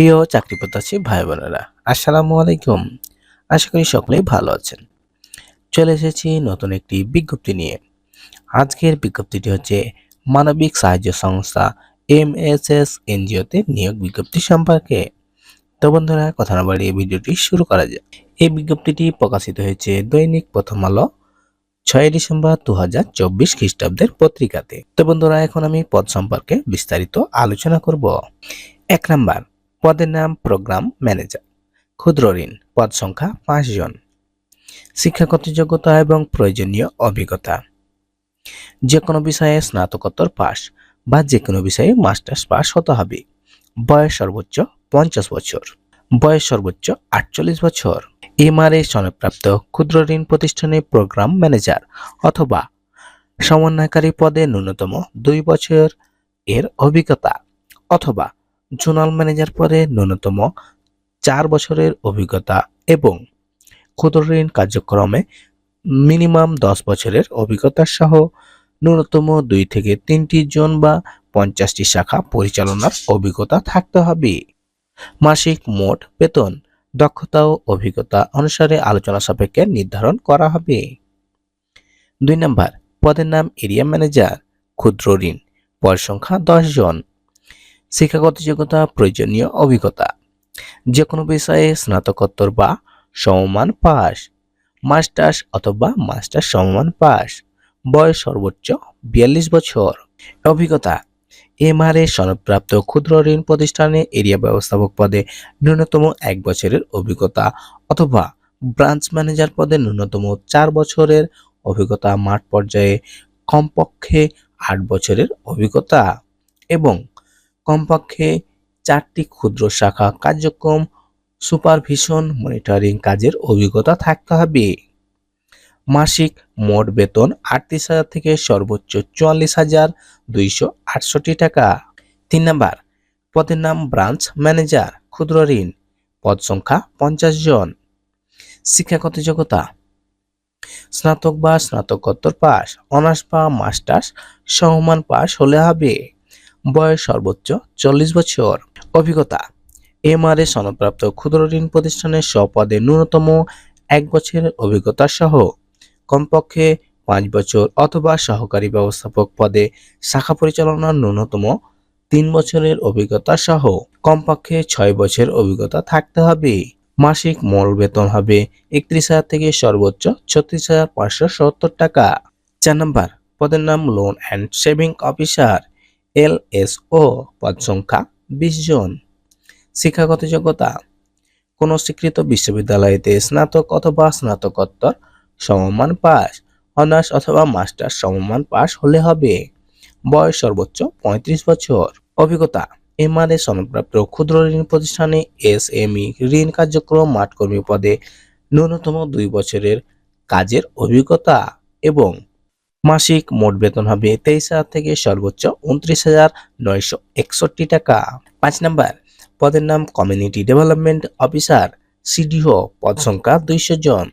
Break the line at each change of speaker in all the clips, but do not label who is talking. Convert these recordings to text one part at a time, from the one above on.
প্রিয় চাকরি প্রত্যাশী ভাই বোনেরা, আসসালামু আলাইকুম। আশা করি সকলেই ভালো আছেন। চলে এসেছি নতুন একটি বিজ্ঞপ্তি নিয়ে। আজকের বিজ্ঞপ্তিটি হচ্ছে মানবিক সাহায্য সংস্থা এম এস এস এনজিওতে নিয়োগ বিজ্ঞপ্তি সম্পর্কে। তো বন্ধুরা, কথা না বাড়িয়ে ভিডিওটি শুরু করা যায় এই বিজ্ঞপ্তিটি প্রকাশিত হয়েছে দৈনিক প্রথম আলো, ছয় ডিসেম্বর দু হাজার চব্বিশ খ্রিস্টাব্দের পত্রিকাতে। তো বন্ধুরা, এখন আমি পদ সম্পর্কে বিস্তারিত আলোচনা করব। এক নাম্বার পদের নাম প্রোগ্রাম ম্যানেজার ক্ষুদ্র ঋণ, পদ সংখ্যা পাঁচ জন। শিক্ষাগত যোগ্যতা এবং প্রয়োজনীয় অভিজ্ঞতা। যে কোনো বিষয়ে স্নাতকোত্তর পাস বা যে কোনো বিষয়ে মাস্টার্স পাস হতে হবে। বয়স সর্বোচ্চ পঞ্চাশ বছর। বয়স সর্বোচ্চ আটচল্লিশ বছর। এমআরএ সনদপ্রাপ্ত ক্ষুদ্র ঋণ প্রতিষ্ঠানে প্রোগ্রাম ম্যানেজার অথবা সমন্বয়কারী পদে ন্যূনতম দুই বছর এর অভিজ্ঞতা অথবা জোনাল ম্যানেজার পদে ন্যূনতম চার বছরের অভিজ্ঞতা এবং ক্ষুদ্র ঋণ কার্যক্রমে মিনিমাম দশ বছরের অভিজ্ঞতা সহ ন্যূনতম দুই থেকে তিনটি জন বা পঞ্চাশটি শাখা পরিচালনার অভিজ্ঞতা থাকতে হবে। মাসিক মোট বেতন, দক্ষতা ও অভিজ্ঞতা অনুসারে আলোচনা সাপেক্ষে নির্ধারণ করা হবে। দুই নম্বর, পদের নাম এরিয়া ম্যানেজার ক্ষুদ্র ঋণ পদ সংখ্যা দশ জন। শিক্ষাগত যোগ্যতা, প্রয়োজনীয় অভিজ্ঞতা। যে কোনো বিষয়ে স্নাতকোত্তর বা সমমান পাস, মাস্টার্স অথবা মাস্টার সমমান পাস, বয়স সর্বোচ্চ বিয়াল্লিশ বছর। অভিজ্ঞতা, এমআরএ সনদপ্রাপ্ত ক্ষুদ্র ঋণ প্রতিষ্ঠানে এরিয়া ব্যবস্থাপক পদে ন্যূনতম এক বছরের অভিজ্ঞতা অথবা ব্রাঞ্চ ম্যানেজার পদে ন্যূনতম চার বছরের অভিজ্ঞতা মাঠ পর্যায়ে কমপক্ষে আট বছরের অভিজ্ঞতা এবং কমপক্ষে চারটি ক্ষুদ্র শাখা কার্যক্রম, সুপারভিশন, মনিটরিং কাজের অভিজ্ঞতা থাকতে হবে। মাসিক মোট বেতন আটত্রিশ হাজার থেকে সর্বোচ্চ চুয়াল্লিশ হাজার দুইশো আটষট্টি টাকা। তিন নাম্বার, পদের নাম ব্রাঞ্চ ম্যানেজার, ক্ষুদ্র ঋণ, পদ সংখ্যা পঞ্চাশ জন। শিক্ষাগত যোগ্যতা, স্নাতক বা স্নাতকোত্তর পাস, অনার্স বা মাস্টার্স সমমান পাস হলে হবে। বয়স সর্বোচ্চ চল্লিশ বছর। অভিজ্ঞতা, এমআরএ সনদপ্রাপ্ত ক্ষুদ্র ঋণ প্রতিষ্ঠানের স্বপদে ন্যূনতম এক বছরের অভিজ্ঞতা সহ। কমপক্ষে পাঁচ বছর অথবা সহকারী ব্যবস্থাপক পদে শাখা পরিচালনার ন্যূনতম তিন বছরের অভিজ্ঞতা সহ। কমপক্ষে ছয় বছর অভিজ্ঞতা থাকতে হবে। মাসিক মূল বেতন হবে একত্রিশ হাজার থেকে সর্বোচ্চ ছত্রিশ হাজার পাঁচশো সত্তর টাকা। চার নম্বর, পদের নাম loan and saving officer LSO পদ সংখ্যা বিশ জন। শিক্ষাগত যোগ্যতা, কোনো স্বীকৃত বিশ্ববিদ্যালয়তে স্নাতক অথবা স্নাতকোত্তর সমমান পাস, অনার্স অথবা মাস্টার সমমান পাস হলে হবে। বয়স সর্বোচ্চ পঁয়ত্রিশ বছর। অভিজ্ঞতা, এমআরএ সনদপ্রাপ্ত ক্ষুদ্র ঋণ প্রতিষ্ঠানে এস এমই ঋণ কার্যক্রম মাঠকর্মী পদে ন্যূনতম দুই বছরের কাজের অভিজ্ঞতা এবং মাসিক মোট বেতন হবে তেইশ হাজার থেকে সর্বোচ্চ উনত্রিশ হাজার নয়শো একষট্টি টাকা। পাঁচ নাম্বার, পদের নাম কমিউনিটি ডেভেলপমেন্ট অফিসার সিডিও পদ সংখ্যা দুইশো জন।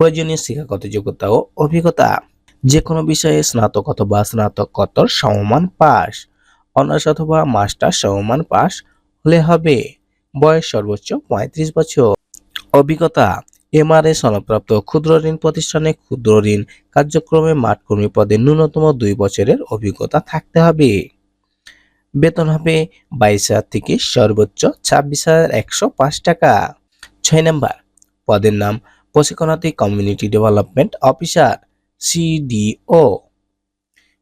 প্রয়োজনীয় শিক্ষাগত যোগ্যতা ও অভিজ্ঞতা যে কোনো বিষয়ে স্নাতক অথবা স্নাতকোত্তর সমমান পাস, অনার্স অথবা মাস্টার সমমান পাস হলে হবে। বয়স সর্বোচ্চ পঁয়ত্রিশ বছর। অভিজ্ঞতা এমআরএ সনদপ্রাপ্ত ক্ষুদ্র ঋণ প্রতিষ্ঠানে ক্ষুদ্র ঋণ কার্যক্রমে মাঠকর্মী পদে ন্যূনতম দুই বছরের অভিজ্ঞতা থাকতে হবে। বেতন হবে বাইশ হাজার থেকে সর্বোচ্চ ছাব্বিশ হাজার একশো পাঁচ টাকা। ছয় নম্বর, পদের নাম প্রশিক্ষণার্থী কমিউনিটি ডেভেলপমেন্ট অফিসার, সিডিও।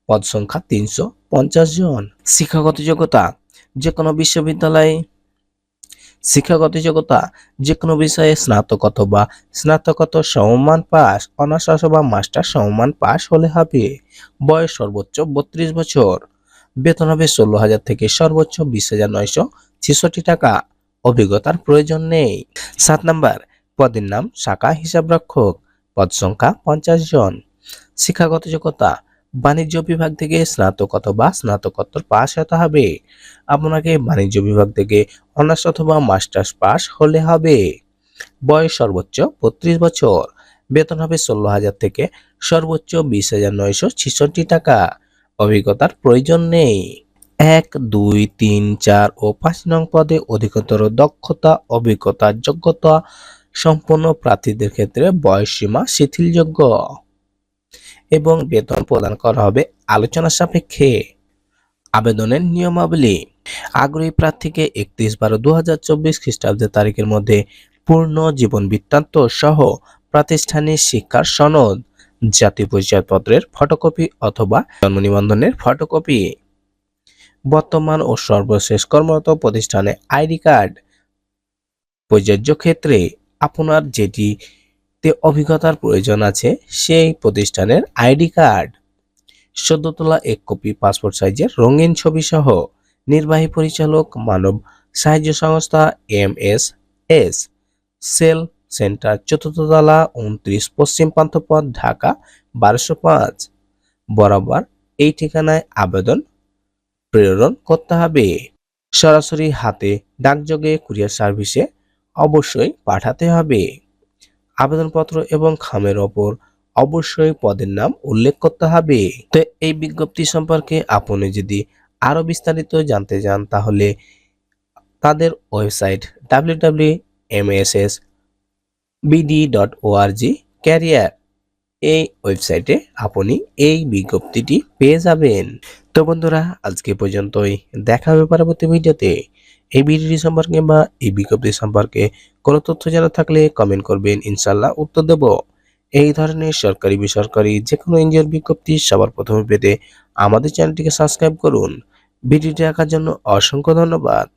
পদ সংখ্যা তিনশো পঞ্চাশ জন। শিক্ষাগত যোগ্যতা যে কোনো বিশ্ববিদ্যালয়ে শিক্ষাগত যোগ্যতা যে কোনো বিষয়ে স্নাতক অথবা স্নাতকোত্তর সমমান পাস, অনার্স অথবা মাস্টার সমমান পাস হলে হবে। বয়স সর্বোচ্চ বত্রিশ বছর। বেতন হবে ষোলো হাজার থেকে সর্বোচ্চ বিশ হাজার নয়শো ছেষট্টি টাকা। অভিজ্ঞতার প্রয়োজন নেই। সাত নাম্বার, পদের নাম, শাখা হিসাবরক্ষক। পদ সংখ্যা পঞ্চাশ জন। শিক্ষাগত যোগ্যতা বাণিজ্য বিভাগ থেকে স্নাতক অথবা স্নাতকোত্তর পাশ হতে হবে। আপনাকে বাণিজ্য বিভাগ থেকে অনার্স অথবা মাস্টার্স পাস হলে হবে। বয়স সর্বোচ্চ বত্রিশ বছর। বেতন হবে ষোলো হাজার থেকে সর্বোচ্চ বিশ হাজার নয়শো ছেষট্টি টাকা। অভিজ্ঞতার প্রয়োজন নেই। এক, দুই, তিন, চার ও পাঁচ নং পদে অধিকতর দক্ষতা, অভিজ্ঞতা, যোগ্যতা সম্পন্ন প্রার্থীদের ক্ষেত্রে বয়সসীমা শিথিলযোগ্য। এবং বেতন প্রদান করা হবে আলোচনা সাপেক্ষে। আবেদনের নিয়মাবলী। আগ্রহী প্রার্থীকে একত্রিশ বারো দু হাজার চব্বিশ খ্রিস্টাব্দের তারিখের মধ্যে পূর্ণ জীবন বৃত্তান্ত সহ প্রাতিষ্ঠানিক শিক্ষার সনদ, জাতীয় পরিচয়পত্রের ফটোকপি অথবা জন্ম নিবন্ধনের ফটোকপি। বর্তমান ও সর্বশেষ কর্মরত প্রতিষ্ঠানে আইডি কার্ড। প্রযোজ্য ক্ষেত্রে আপনার যেটিতে অভিজ্ঞতার প্রয়োজন আছে সেই প্রতিষ্ঠানের আইডি কার্ড। সদ্য তোলা এক কপি পাসপোর্ট সাইজের রঙিন ছবি সহ নির্বাহী পরিচালক মানব সাহায্য সংস্থা M S S. SEL centre চতুর্থতলা উনত্রিশ পশ্চিম পান্থপথ ঢাকা বারোশো পাঁচ। বরাবর এই ঠিকানায় আবেদন প্রেরণ করতে হবে। সরাসরি হাতে ডাকযোগে কুরিয়ার সার্ভিসে অবশ্যই পাঠাতে হবে। আবেদনপত্র এবং খামের ওপর অবশ্যই পদের নাম উল্লেখ করতে হবে। তো এই বিজ্ঞপ্তি সম্পর্কে আপনি যদি আরও বিস্তারিত জানতে চান, তাহলে তাদের website W W M S S BD dot career এই ওয়েবসাইটে আপনি এই বিজ্ঞপ্তিটি পেয়ে যাবেন। তো বন্ধুরা, আজকে পর্যন্তই। দেখা হবে পরবর্তী ভিডিওতে। এই ভিডিওটি সম্পর্কে বা এই বিজ্ঞপ্তি সম্পর্কে কোনো তথ্য জানা থাকলে কমেন্ট করবেন ইনশাল্লাহ উত্তর দেব। এই ধরনের সরকারি বেসরকারি যে কোনো এনজিওর বিজ্ঞপ্তি সবার প্রথমে পেতে আমাদের চ্যানেলটিকে সাবস্ক্রাইব করুন। ভিডিওটি দেখার জন্য অসংখ্য ধন্যবাদ।